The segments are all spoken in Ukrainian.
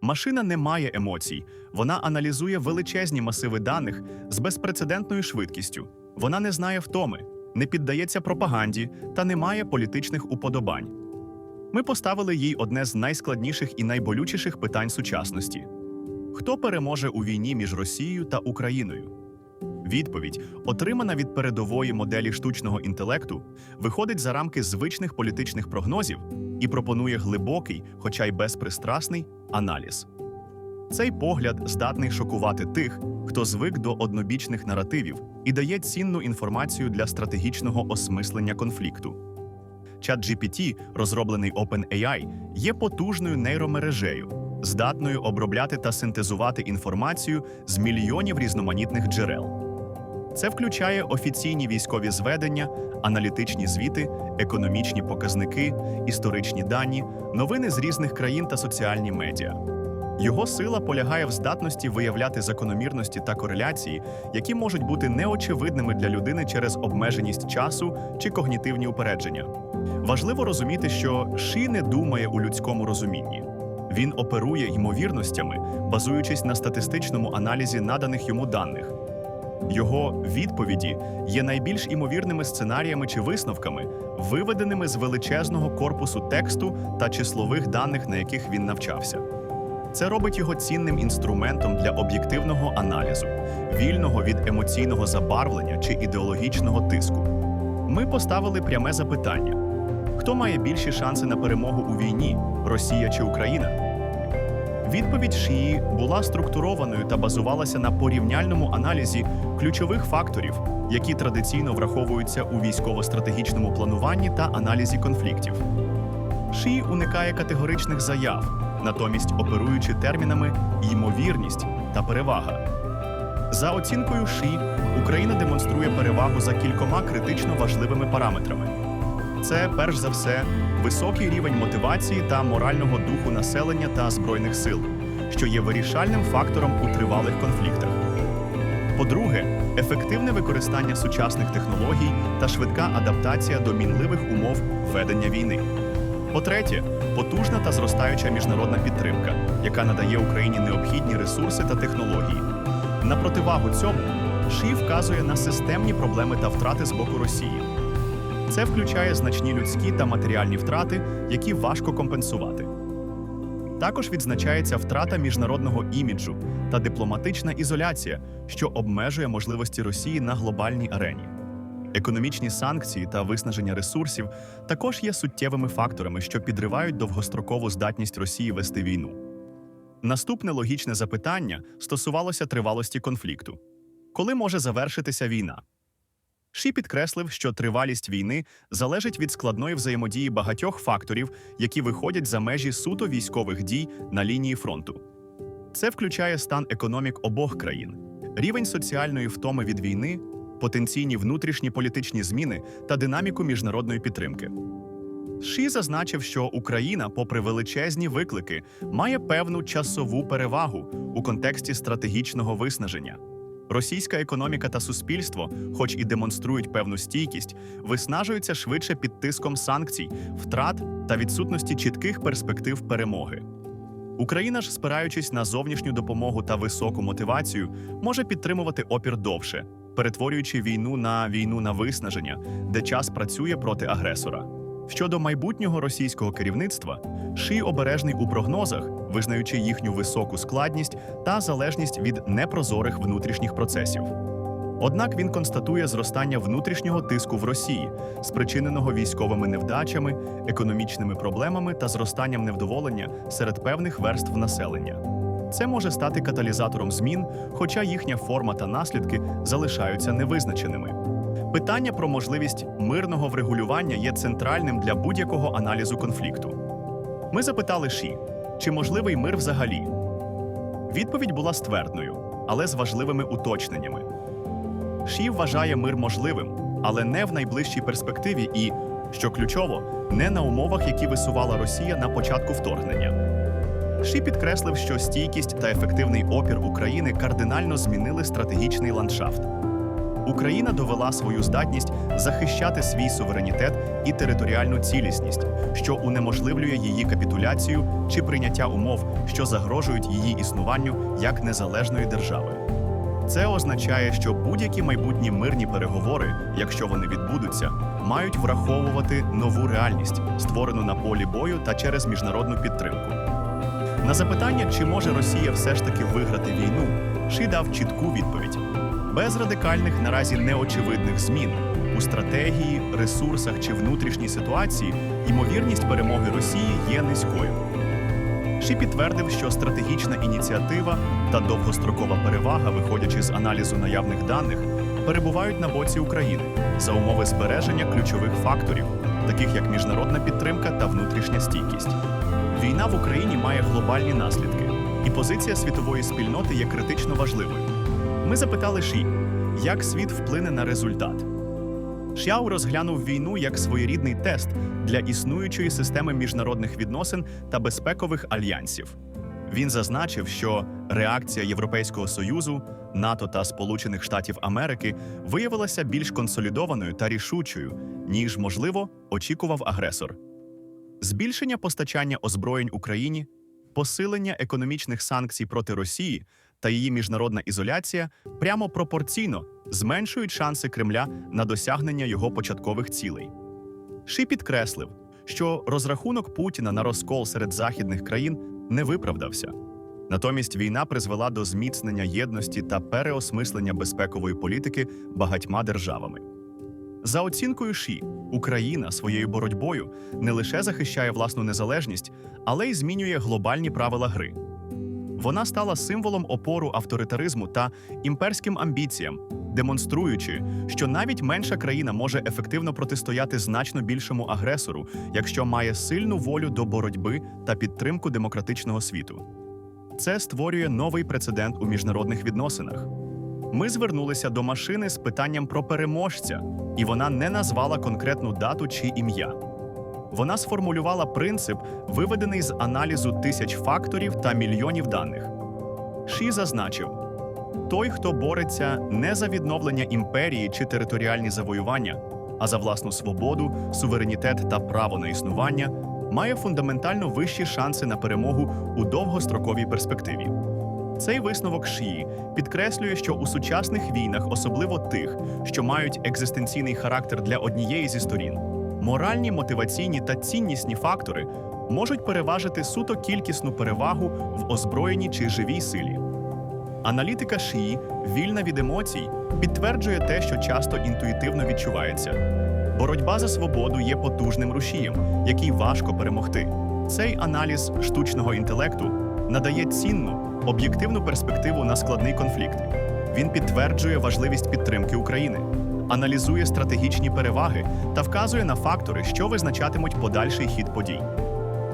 Машина не має емоцій, вона аналізує величезні масиви даних з безпрецедентною швидкістю. Вона не знає втоми, не піддається пропаганді та не має політичних уподобань. Ми поставили їй одне з найскладніших і найболючіших питань сучасності: хто переможе у війні між Росією та Україною? Відповідь, отримана від передової моделі штучного інтелекту, виходить за рамки звичних політичних прогнозів і пропонує глибокий, хоча й безпристрасний, аналіз. Цей погляд здатний шокувати тих, хто звик до однобічних наративів і дає цінну інформацію для стратегічного осмислення конфлікту. ChatGPT, розроблений OpenAI, є потужною нейромережею, здатною обробляти та синтезувати інформацію з мільйонів різноманітних джерел. Це включає офіційні військові зведення, аналітичні звіти, економічні показники, історичні дані, новини з різних країн та соціальні медіа. Його сила полягає в здатності виявляти закономірності та кореляції, які можуть бути неочевидними для людини через обмеженість часу чи когнітивні упередження. Важливо розуміти, що Ші не думає у людському розумінні. Він оперує ймовірностями, базуючись на статистичному аналізі наданих йому даних. Його відповіді є найбільш імовірними сценаріями чи висновками, виведеними з величезного корпусу тексту та числових даних, на яких він навчався. Це робить його цінним інструментом для об'єктивного аналізу, вільного від емоційного забарвлення чи ідеологічного тиску. Ми поставили пряме запитання: хто має більші шанси на перемогу у війні Росія чи Україна? Відповідь Шії була структурованою та базувалася на порівняльному аналізі ключових факторів, які традиційно враховуються у військово-стратегічному плануванні та аналізі конфліктів. Ші уникає категоричних заяв, натомість оперуючи термінами ймовірність та перевага. За оцінкою Ші, Україна демонструє перевагу за кількома критично важливими параметрами. Це перш за все високий рівень мотивації та морального духу населення та збройних сил, що є вирішальним фактором у тривалих конфліктах. По-друге, ефективне використання сучасних технологій та швидка адаптація до мінливих умов ведення війни. По-третє, потужна та зростаюча міжнародна підтримка, яка надає Україні необхідні ресурси та технології. На противагу цьому Ші вказує на системні проблеми та втрати з боку Росії. Це включає значні людські та матеріальні втрати, які важко компенсувати. Також відзначається втрата міжнародного іміджу та дипломатична ізоляція, що обмежує можливості Росії на глобальній арені. Економічні санкції та виснаження ресурсів також є суттєвими факторами, що підривають довгострокову здатність Росії вести війну. Наступне логічне запитання стосувалося тривалості конфлікту. Коли може завершитися війна? Ші підкреслив, що тривалість війни залежить від складної взаємодії багатьох факторів, які виходять за межі суто військових дій на лінії фронту. Це включає стан економік обох країн, рівень соціальної втоми від війни, потенційні внутрішні політичні зміни та динаміку міжнародної підтримки. Ші зазначив, що Україна, попри величезні виклики, має певну часову перевагу у контексті стратегічного виснаження. Російська економіка та суспільство, хоч і демонструють певну стійкість, виснажуються швидше під тиском санкцій, втрат та відсутності чітких перспектив перемоги. Україна ж, спираючись на зовнішню допомогу та високу мотивацію, може підтримувати опір довше, перетворюючи війну на війну на виснаження, де час працює проти агресора. Щодо майбутнього російського керівництва, Ші обережний у прогнозах, визнаючи їхню високу складність та залежність від непрозорих внутрішніх процесів. Однак він констатує зростання внутрішнього тиску в Росії, спричиненого військовими невдачами, економічними проблемами та зростанням невдоволення серед певних верств населення. Це може стати каталізатором змін, хоча їхня форма та наслідки залишаються невизначеними. Питання про можливість мирного врегулювання є центральним для будь-якого аналізу конфлікту. Ми запитали Ші, чи можливий мир взагалі. Відповідь була ствердною, але з важливими уточненнями. Ші вважає мир можливим, але не в найближчій перспективі і, що ключово, не на умовах, які висувала Росія на початку вторгнення. Ші підкреслив, що стійкість та ефективний опір України кардинально змінили стратегічний ландшафт. Україна довела свою здатність захищати свій суверенітет і територіальну цілісність, що унеможливлює її капітуляцію чи прийняття умов, що загрожують її існуванню як незалежної держави. Це означає, що будь-які майбутні мирні переговори, якщо вони відбудуться, мають враховувати нову реальність, створену на полі бою та через міжнародну підтримку. На запитання, чи може Росія все ж таки виграти війну, Ші дав чітку відповідь: без радикальних наразі неочевидних змін у стратегії, ресурсах чи внутрішній ситуації ймовірність перемоги Росії є низькою. Ші підтвердив, що стратегічна ініціатива та довгострокова перевага, виходячи з аналізу наявних даних, перебувають на боці України за умови збереження ключових факторів, таких як міжнародна підтримка та внутрішня стійкість. Війна в Україні має глобальні наслідки, і позиція світової спільноти є критично важливою. Ми запитали Ші, як світ вплине на результат. Шяу розглянув війну як своєрідний тест для існуючої системи міжнародних відносин та безпекових альянсів. Він зазначив, що реакція Європейського союзу, НАТО та Сполучених Штатів Америки виявилася більш консолідованою та рішучою, ніж, можливо, очікував агресор. Збільшення постачання озброєнь Україні, посилення економічних санкцій проти Росії та її міжнародна ізоляція прямо пропорційно зменшують шанси Кремля на досягнення його початкових цілей. Ші підкреслив, що розрахунок Путіна на розкол серед західних країн не виправдався. Натомість війна призвела до зміцнення єдності та переосмислення безпекової політики багатьма державами. За оцінкою Ші, Україна своєю боротьбою не лише захищає власну незалежність, але й змінює глобальні правила гри. Вона стала символом опору авторитаризму та імперським амбіціям, демонструючи, що навіть менша країна може ефективно протистояти значно більшому агресору, якщо має сильну волю до боротьби та підтримку демократичного світу. Це створює новий прецедент у міжнародних відносинах. Ми звернулися до машини з питанням про переможця, і вона не назвала конкретну дату чи ім'я. Вона сформулювала принцип, виведений з аналізу тисяч факторів та мільйонів даних. Ші зазначив: той, хто бореться не за відновлення імперії чи територіальні завоювання, а за власну свободу, суверенітет та право на існування, має фундаментально вищі шанси на перемогу у довгостроковій перспективі. Цей висновок Шії підкреслює, що у сучасних війнах, особливо тих, що мають екзистенційний характер для однієї зі сторін, моральні, мотиваційні та ціннісні фактори можуть переважити суто кількісну перевагу в озброєній чи живій силі. Аналітика Шії, вільна від емоцій, підтверджує те, що часто інтуїтивно відчувається. Боротьба за свободу є потужним рушієм, який важко перемогти. Цей аналіз штучного інтелекту надає цінну, об'єктивну перспективу на складний конфлікт. Він підтверджує важливість підтримки України, аналізує стратегічні переваги та вказує на фактори, що визначатимуть подальший хід подій.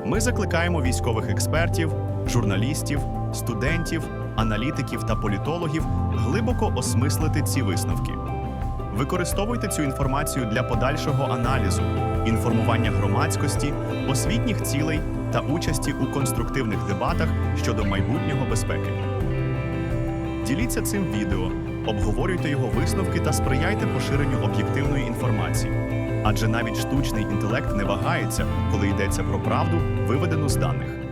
Ми закликаємо військових експертів, журналістів, студентів, аналітиків та політологів глибоко осмислити ці висновки. Використовуйте цю інформацію для подальшого аналізу, інформування громадськості, освітніх цілей та участі у конструктивних дебатах щодо майбутнього безпеки. Діліться цим відео, обговорюйте його висновки та сприяйте поширенню об'єктивної інформації. Адже навіть штучний інтелект не вагається, коли йдеться про правду, виведену з даних.